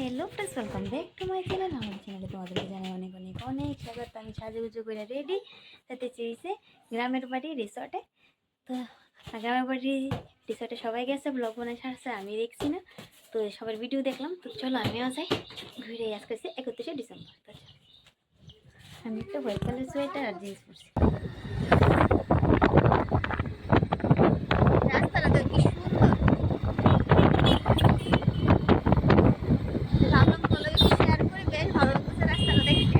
Hello friends welcome back to my channel আমার চ্যানেলে তোমাদেরকে জানাই অনেক অনেক অনেক স্বাগত। আমি সাজুগুজু করে রেডি তাতে চেয়েছে গ্রামের বাড়ি রিসর্টে তো গ্রামের বাড়ি রিসর্টে সবাই গেছে ব্লগ বানায় ছাড়ছে, আমি দেখছি না। তো সবার ভিডিও দেখলাম। তো চলো আমিও যাই ঘুরে হচ্ছে একত্রিশে ডিসেম্বর। আমি একটা হোয়াইট কালার সোয়েটার আর জিন্স পরছি রাস্তাটা তো কি সুন্দর ভাবলাম তোমাদের শেয়ার করে বেশ ভালো লাগতেছে রাস্তাটা দেখতে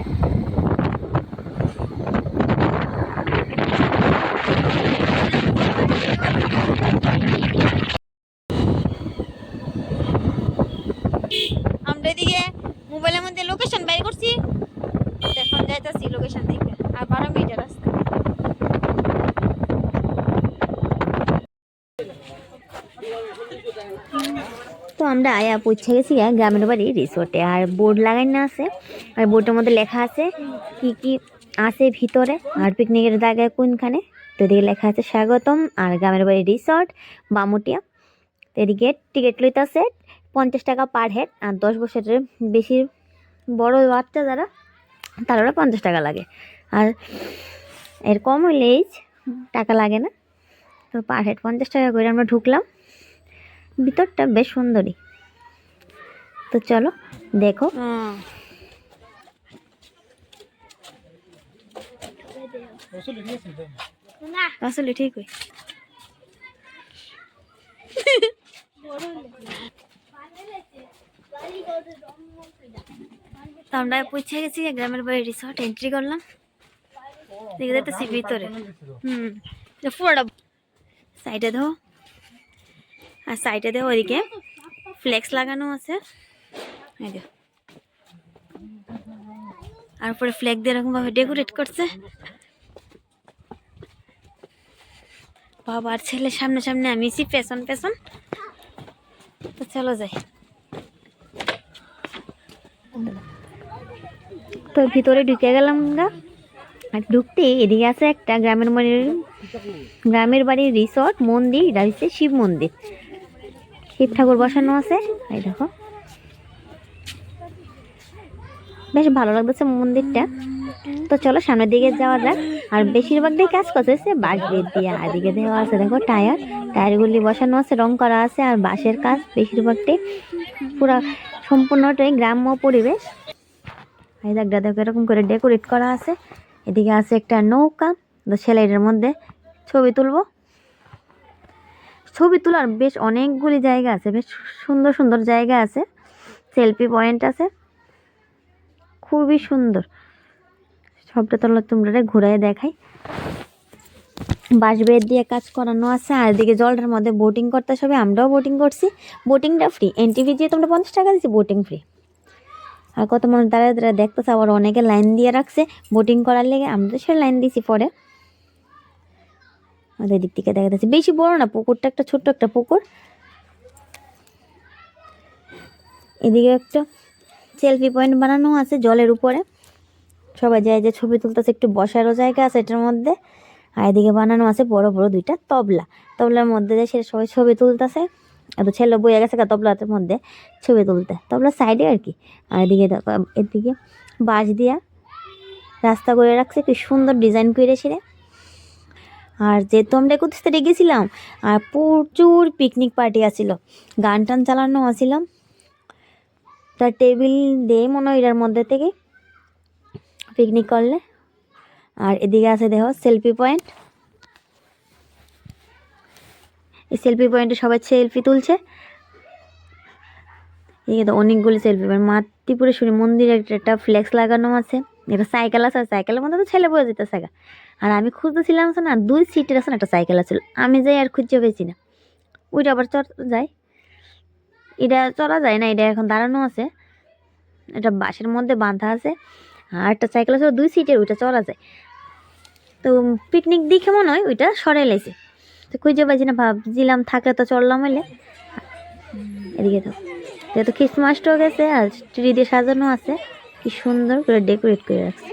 আমরা এদিকে মোবাইলের মধ্যে লোকেশন বের করছি। এখন যাইতাছি লোকেশন দেখে আর বারো মিনিটের রাস্তা। তো আমরা আয়া পৌঁছে গেছি গ্রামের বাড়ি রিসোর্টে আর বোর্ড লাগাই না আছে। আর বোর্ডের মধ্যে লেখা আছে কি কি আছে ভিতরে। আর পিকনিকের জায়গায় কোনখানে? তো এদিকে লেখা আছে স্বাগতম। আর গ্রামের বাড়ি রিসর্ট বামুটিয়া। তো এদিকে টিকিট লইতাছে পঞ্চাশ টাকা পার হেড আর দশ বছরের বেশি বড় বাচ্চা যারা তারা পঞ্চাশ টাকা লাগে। আর এর কম হইলে এইজ টাকা লাগে না। তো পার হেড পঞ্চাশ টাকা করে আমরা ঢুকলাম। ভিতরটা বেশ সুন্দরী। তো চলো দেখো। আসলে ঠিক তো আমরা পৌঁছে গেছি গ্রামের বাড়ি রিসর্ট এন্ট্রি করলাম। ভিতরে। হুম। পুরোটা সাইডে ধো আর সাইডে দেখো ওদিকে ফ্লেক্স লাগানো আছে। আর উপরে ফ্ল্যাগ দিয়ে এরকম ভাবে ডেকোরেট করছে। বাবার ছেলে সামনে সামনে আমি আছি পেছন পেছন তো চলো যাই। তো ভিতরে ঢুকে গেলাম আমরা। আর ঢুকতে এদিকে আছে একটা গ্রামের বাড়ির গ্রামের বাড়ির রিসর্ট মন্দির, এটা হচ্ছে শিব মন্দির। শিব ঠাকুর বসানো আছে, এই দেখো। বেশ ভালো লাগতেছে মন্দিরটা। তো চলো সামনের দিকে যাওয়া যাক। আর বেশিরভাগটাই কাজ করতেছে বাঁশ বেত দিয়ে। আর দিকে দেওয়া আছে, দেখো টায়ার। টায়ারগুলি বসানো আছে, রং করা আছে, আর বাঁশের কাজ বেশিরভাগটাই পুরা সম্পূর্ণটাই গ্রাম্য পরিবেশ। এই দেখো এরকম করে ডেকোরেট করা আছে। এদিকে আছে একটা নৌকা, তো ছেলেটার মধ্যে ছবি তুলবো। ছবি তোলার বেশ অনেকগুলি জায়গা আছে, বেশ সুন্দর সুন্দর জায়গা আছে। সেলফি পয়েন্ট আছে। খুবই সুন্দর। সবটা তোলা তোমরা ঘুরাই দেখাই। বাঁশ বেত দিয়ে কাজ করানো আছে, আর এদিকে জলটার মধ্যে বোটিং করতে সবে আমরাও বোটিং করছি। বোটিংটা ফ্রি এনটিভি দিয়ে তোমরা পঞ্চাশ টাকা দিচ্ছি বোটিং ফ্রি আর কত মানুষ দাঁড়ায় দাঁড়ায় দেখতেছে, আবার অনেকে লাইন দিয়ে রাখছে বোটিং করার লেগে। আমরা তো সে লাইন দিছি পরে। আমাদের দিক থেকে দেখা যাচ্ছে, বেশি বড় না, পুকুরটা একটা ছোট্ট একটা পুকুর। এদিকে একটা সেলফি পয়েন্ট বানানো আছে জলের উপরে। সবাই যায় যে ছবি তুলতেছে, একটু বসারও জায়গা আছে এটার মধ্যে। আর এদিকে বানানো আছে বড় বড় দুইটা তবলা। তবলার মধ্যে যে সেটা সবাই ছবি তুলতেছে। এত ছেলে বইয়ে গেছে গা তবলার মধ্যে ছবি তুলতে। তবলা সাইডে আর কি। আর এদিকে এদিকে বাঁশ দিয়া রাস্তা করে রাখছে, কি সুন্দর ডিজাইন করে করেছিল আর যেহেতু আমরা একত্রিশ তারিখে গেছিলাম, আর প্রচুর পিকনিক পার্টি আছিল গান টান চালানো আসিলাম তার টেবিল দিয়ে মনে হয় মধ্যে থেকে পিকনিক করলে। আর এদিকে আছে দেখো সেলফি পয়েন্ট এই সেলফি পয়েন্টে সবাই সেলফি তুলছে। এদিকে তো অনেকগুলি সেলফি পয়েন্ট। মাতৃপুরেশ্বরী মন্দিরে একটা ফ্লেক্স লাগানো আছে। একটা সাইকেল আছে সাইকেলের মধ্যে তো ছেলে বয়ে যেতেছে সাইকেল আর আমি খুঁজতেছিলাম না, দুই সিটের আছে না, একটা সাইকেল আছে। আমি যাই আর খুঁজে পেয়েছি না। ওইটা আবার চড় যায়। এটা চলা যায় না, এটা এখন দাঁড়ানো আছে। এটা বাসের মধ্যে বাঁধা আছে। আর একটা সাইকেল আছে দুই সিটের ওইটা চলা যায়। তো পিকনিক দেখে মনে হয় ওইটা সরাই লাইছে। তো খুঁজে পাইছি না, ভাবছিলাম থাকলে তো চললাম হইলে। এদিকে তো, যেহেতু খ্রিস্টমাসটাও গেছে আর ট্রি দিয়ে সাজানো আছে, কি সুন্দর করে ডেকোরেট করে রাখছে।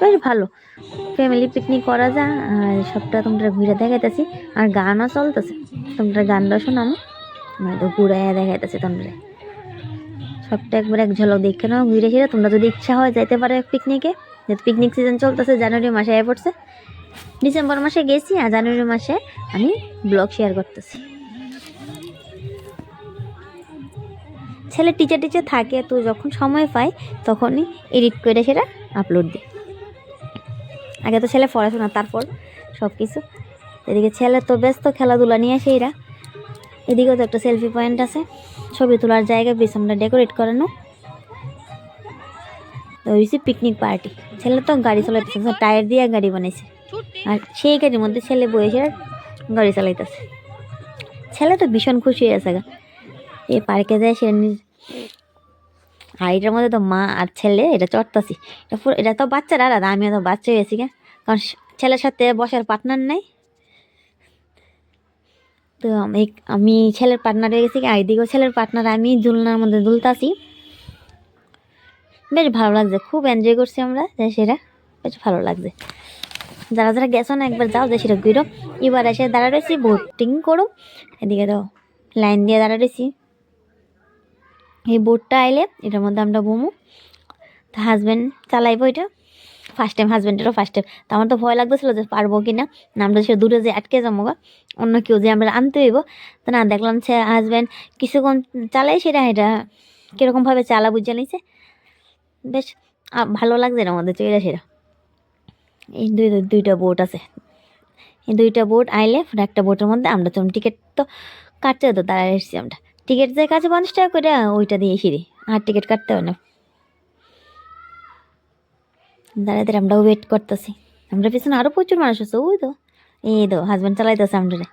বেশ ভালো ফ্যামিলি পিকনিক করা যা, আর সবটা তোমরা ঘুরে দেখাইতেছি, আর গানও চলতেছে, তোমরা গানটা শোনাম মানে তো ঘুরাইয়া দেখাইতেছে তোমরা। সবটা একবার এক ঝলক দেখে নাও, ঘুরে ফিরে, তোমরা যদি ইচ্ছা হয় যাইতে পারো পিকনিকে যেহেতু পিকনিক সিজন চলতেছে, জানুয়ারি মাসে আয় পড়ছে ডিসেম্বর মাসে গেছি আর জানুয়ারি মাসে আমি ব্লগ শেয়ার করতেছি। ছেলে টিচার টিচার থাকে, তো যখন সময় পায় তখনই এডিট করে সেটা আপলোড দিই। আগে তো ছেলে পড়াশোনা, তারপর সব কিছু এদিকে ছেলে তো ব্যস্ত, খেলাধুলা নিয়ে আসে এরা। এদিকেও তো একটা সেলফি পয়েন্ট আছে। ছবি তোলার জায়গা পিছনটা ডেকোরেট করানো হয়েছে পিকনিক পার্টি ছেলে তো গাড়ি চালাইতেছে টায়ার দিয়ে গাড়ি বানাইছে। আর সেই গাড়ির মধ্যে ছেলে বসে গাড়ি চালাইতেছে। ছেলে তো ভীষণ খুশি হয়ে আছে গা। এই পার্কে যায়, সে আর এটার মধ্যে তো মা আর ছেলে, এটা চড়তাছি। এটা পুরো এটা তো বাচ্চারা আর আমিও তো বাচ্চা হয়েছি গা। কারণ ছেলের সাথে বসার পার্টনার নাই। তো আমি আমি ছেলের পার্টনার হয়ে গেছি আর এদিকেও ছেলের পার্টনার আমি দুলনার মধ্যে দুলতাছি। বেশ ভালো লাগছে, খুব এনজয় করছি আমরা সেটা। বেশ ভালো লাগছে। যারা যারা গেছো না, একবার যাও যে সেটা ঘুরো। এবার এসে দাঁড়া রয়েছি বোটিং করো। এদিকে তো লাইন দিয়ে দাঁড়া রয়েছি এই বোটটা আইলে, এটার মধ্যে আমরা বমু। তা হাজব্যান্ড চালাইবো এটা। ফার্স্ট টাইম হাজব্যান্ডেরও ফার্স্ট টাইম তো আমার তো ভয় লাগতেছিল যে পারব কি না। না, আমরা সে দূরে যে আটকে যাব গা, অন্য কেউ যে আমরা আনতে হইব। তো না, দেখলাম সে হাজব্যান্ড কিছুক্ষণ চালাই, সেটা এটা কীরকমভাবে চালা বুঝে নিছে। বেশ ভালো লাগছে এর আমাদের চলে সেটা এই দুই দুইটা বোট আছে। এই দুইটা বোট আইলে একটা বোটের মধ্যে আমরা তো টিকিট তো কাটতে হতো দাঁড়ায় এসেছি আমরা। টিকিট যে কাছে পঞ্চাশ টাকা করে ওইটা দিয়ে সিঁড়ি আর টিকিট কাটতে হয় না। দাঁড়াতে আমরা ওয়েট করতেছি। আমরা পিছনে আরও প্রচুর মানুষ আছে, ওই তো। এই তো হাজব্যান্ড চালাইতেছে আমরা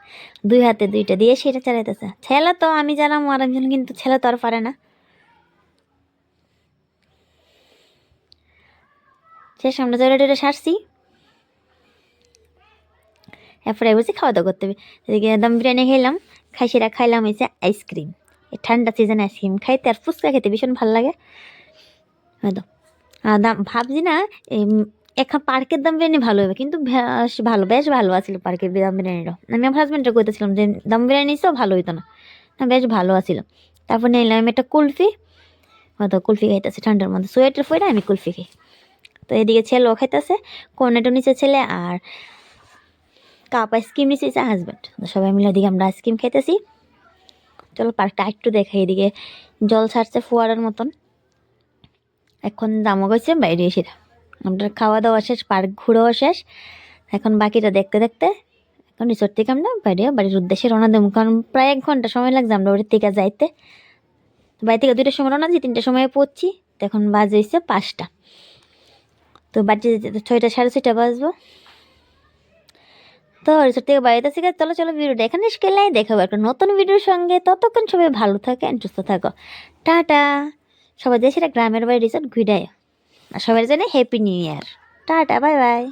দুই হাতে দুইটা দিয়ে সেটা চালাইতেছে। ছেলে তো আমি জানাম, আর একজন কিন্তু ছেলে তো আর পারে না। শেষ, আমরা জয়টা টয়টা সারছি। এরপরে বসে খাওয়া দাওয়া করতে হবে। এদিকে দম বিরিয়ানি খেলাম, খাই সেটা খাইলাম হয়েছে আইসক্রিম। এই ঠান্ডা সিজনে আইসক্রিম খাইতে আর ফুচকা খেতে ভীষণ ভালো লাগে। হয়তো আর দাম ভাবছি না এখন পার্কের দাম বিরিয়ানি ভালো হবে, কিন্তু বেশ ভালো বেশ ভালো আছিল পার্কের দাম বিরিয়ানিটাও আমি আমার হাজব্যান্ডটা কইতেছিলাম যে, দাম বিরিয়ানি তো ভালো হইতো না। না, বেশ ভালো আছিল। তারপর নিলাম একটা কুলফি। হয়তো কুলফি খাইতেছে ঠান্ডার মধ্যে। সোয়েটার ফইরা আমি কুলফি খাই। তো এদিকে ছেলেও খাইতেছে, কর্নেটো নিচে ছেলে আর কাপ আইসক্রিম নিচে হাজব্যান্ড সবাই মিলে এদিকে আমরা আইসক্রিম খাইতেছি। চলো পার্কটা একটু দেখাই এদিকে। জল ছাড়ছে ফোয়ারার মতন। এখন দামও গেছে, বাইরে এসে আমরা খাওয়া দাওয়া শেষ, পার্ক ঘুরেও শেষ। এখন বাকিটা দেখতে দেখতে এখন রিসোর্ট থেকে আমরা বাইরে বাড়ির উদ্দেশ্যে রওনা দেবো। কারণ প্রায় এক ঘণ্টা সময় লাগছে আমরা বাড়ির থেকে যাইতে। বাড়ি থেকে দুইটার সময় রওনা দিই তিনটার সময় পড়ছি। তো এখন বাজে হয়েছে পাঁচটা। তো বাড়ি যেতে যেতে ছয়টা, সাড়ে ছয়টা বাজবো। তো রিসোর্ট থেকে বাড়িতে থেকে চলো চলো ভিডিওটা এখানে শেষ করলাই দেখাবো একটা নতুন ভিডিওর সঙ্গে। ততক্ষণ সবাই ভালো থাকে অ্যান্ড সুস্থ থাকো। টাটা। সবাই দেশের গ্রামের বাড়ি, রিসোর্ট ঘুরে আর সবাই জন্য happy new year tata bye bye